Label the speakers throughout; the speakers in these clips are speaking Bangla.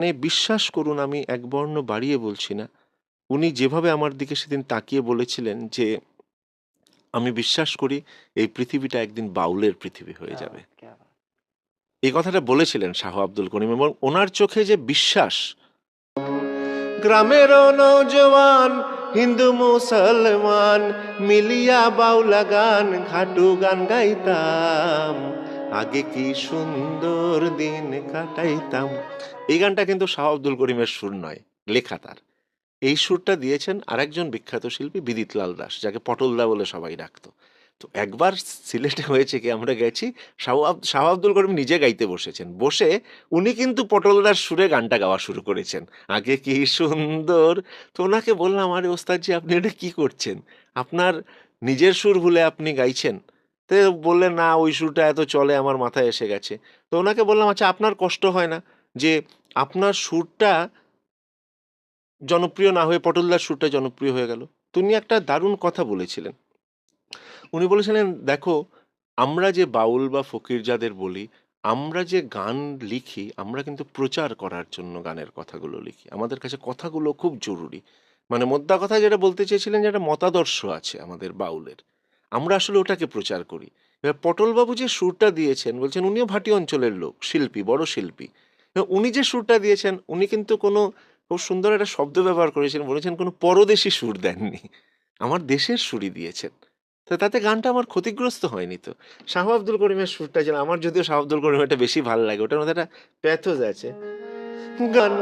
Speaker 1: মানে বিশ্বাস করুন আমি এক বর্ণ বাড়িয়ে বলছি না। উনি যেভাবে আমার দিকে সেদিন তাকিয়ে বলেছিলেন যে আমি বিশ্বাস করি এই পৃথিবীটা একদিন বাউলের পৃথিবী হয়ে যাবে। এই কথাটা বলেছিলেন শাহ আব্দুল করিম এবং ওনার চোখে যে বিশ্বাস। গ্রামের নৌজওয়ান হিন্দু মুসলমান মিলিয়া বাউলা গান ঘাটু গান গাইতাম। আগে কি সুন্দর দিন কাটাইতাম? এই গানটা কিন্তু শাহ আব্দুল করিমের সুর নয়, লেখা তার। এই সুরটা দিয়েছেন আরেকজন বিখ্যাত শিল্পী বিদিতলাল দাস, যাকে পটলদা বলে সবাই ডাকতো। তো একবার সিলেটে হয়েছে কি, আমরা গেছি, শাহ আব- শাহ আব্দুল করিম নিজে গাইতে বসেছেন। বসে উনি কিন্তু পটলদার সুরে গানটা গাওয়া শুরু করেছেন। আগে কি সুন্দর? তো ওনাকে বললাম, আরে ওস্তাদজি, আপনি এটা কি করছেন? আপনার নিজের সুর ভুলে আপনি গাইছেন? তো বললেন না, ওই সুরটা এত চলে, আমার মাথায় এসে গেছে। তো ওনাকে বললাম আচ্ছা আপনার কষ্ট হয় না যে আপনার সুরটা জনপ্রিয় না হয়ে, পটলদার সুরটা জনপ্রিয় হয়ে গেল? তিনি একটা দারুণ কথা বলেছিলেন। উনি বলেছিলেন, দেখো, আমরা যে বাউল বা ফকির যাদের বলি, আমরা যে গান লিখি, আমরা কিন্তু প্রচার করার জন্য গানের কথাগুলো লিখি। আমাদের কাছে কথাগুলো খুব জরুরি। মানে মোদ্দা কথা যেটা বলতে চেয়েছিলেন যে একটা মতাদর্শ আছে আমাদের বাউলের। আমরা আসলে ওটাকে প্রচার করি। এবার পটলবাবু যে সুরটা দিয়েছেন, বলছেন উনিও ভাটি অঞ্চলের লোক, শিল্পী, বড় শিল্পী। উনি যে সুরটা দিয়েছেন, উনি কিন্তু কোনো খুব সুন্দর একটা শব্দ ব্যবহার করেছেন, বলেছেন কোনো পরদেশি সুর দেননি। আমার দেশের সুরই দিয়েছেন। তো তাতে গানটা আমার ক্ষতিগ্রস্ত হয়নি তো। শাহ আব্দুল করিমের সুরটা যেন আমার যদিও শাহ আব্দুল করিম এটা বেশি ভালো লাগে, ওটার মধ্যে একটা প্যাথোজ আছে। গান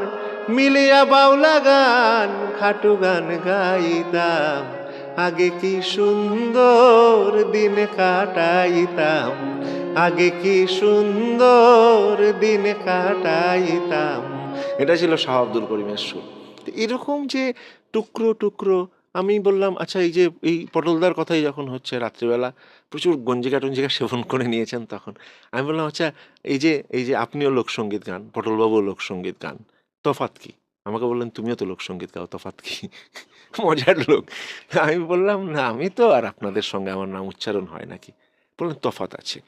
Speaker 1: মিলিয়া বাউলা গান, খাটু গান গাইতাম। আগে কি সুন্দর দিন কাটাইতাম? আগে কি সুন্দর দিন কাটাইতাম? এটা ছিল শাহ আব্দুল করিমের সুর। এরকম যে টুকরো টুকরো, আমি বললাম আচ্ছা এই যে, এই পটলদার কথাই যখন হচ্ছে রাত্রিবেলা, প্রচুর গঞ্জিকা টঞ্জিকা সেবন করে নিয়েছেন তখন। আমি বললাম আচ্ছা এই যে এই যে, আপনিও লোকসঙ্গীত গান, পটলবাবুও লোকসঙ্গীত গান তফাত কি? আমাকে বললেন, তুমিও তো লোকসঙ্গীত গাও তফাত কি? মজার লোক। আমি বললাম, না, আমি তো আর আপনাদের সঙ্গে আমার নাম উচ্চারণ হয় নাকি? বললেন তফাত আছে।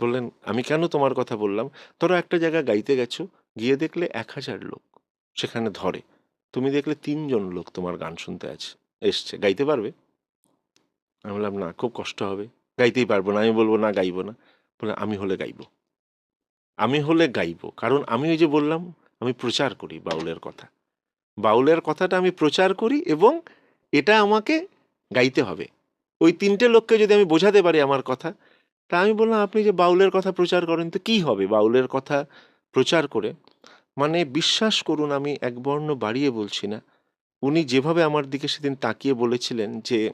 Speaker 1: বললেন, আমি কেন তোমার কথা বললাম? ধরো একটা জায়গা গাইতে গেছো, গিয়ে দেখলে এক হাজার লোক সেখানে ধরে। তুমি দেখলে তিনজন লোক তোমার গান শুনতে আছে, এসছে। গাইতে পারবে? আমি বললাম, না, খুব কষ্ট হবে। গাইতেই পারব না। আমি বলব, না, গাইবো না। বলে আমি হলে গাইবো। আমি হলে গাইবো। কারণ আমি ওই যে বললাম, আমি প্রচার করি বাউলের কথা। বাউলের কথাটা আমি প্রচার করি এবং এটা আমাকে গাইতে হবে। ওই তিনটে লোককে যদি আমি বোঝাতে পারি আমার কথা তা আমি বললাম আপনি যে বাউলের কথা প্রচার করেন তো কী হবে বাউলের কথা প্রচার করে? মানে বিশ্বাস করুন আমি একবর্ণ বাড়িয়ে বলছি না। উনি যেভাবে আমার দিকে সেদিন তাকিয়ে বলেছিলেন যে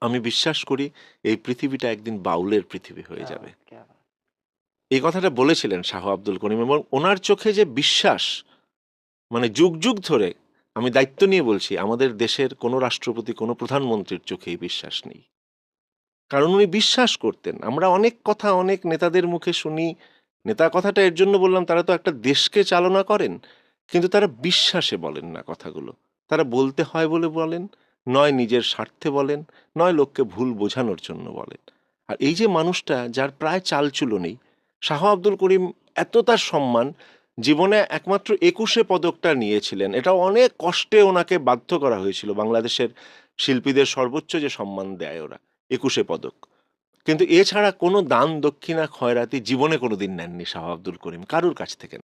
Speaker 1: আমি বিশ্বাস করি এই পৃথিবীটা একদিন বাউলের পৃথিবী হয়ে যাবে। এই কথাটা বলেছিলেন শাহ আব্দুল করিম এবং ওনার চোখে যে বিশ্বাস মানে যুগ যুগ ধরে আমি দায়িত্ব নিয়ে বলছি, আমাদের দেশের কোনো রাষ্ট্রপতি, কোনো প্রধানমন্ত্রীর চোখেই বিশ্বাস নেই। কারণ উনি বিশ্বাস করতেন। আমরা অনেক কথা, অনেক নেতাদের মুখে শুনি। নেতা কথাটা এর জন্য বললাম, তারা তো একটা দেশকে চালনা করেন, কিন্তু তারা বিশ্বাসে বলেন না কথাগুলো। তারা বলতে হয় বলে বলেন, নয় নিজের স্বার্থে বলেন, নয় লোককে ভুল বোঝানোর জন্য বলেন। আর এই যে মানুষটা, যার প্রায় চালচুলো নেই, শাহ আব্দুল করিম এত তার সম্মান জীবনে একমাত্র একুশে পদকটা নিয়েছিলেন। এটা অনেক কষ্টে ওনাকে বাধ্য করা হয়েছিল। বাংলাদেশের শিল্পীদের সর্বোচ্চ যে সম্মান দেয় ওরা, একুশে পদক। কিন্তু এছাড়া কোনো দান, দক্ষিণা খয়রাতি জীবনে কোনো দিন নেননি শাহ আব্দুল করিম। কারুর কাছ থেকে।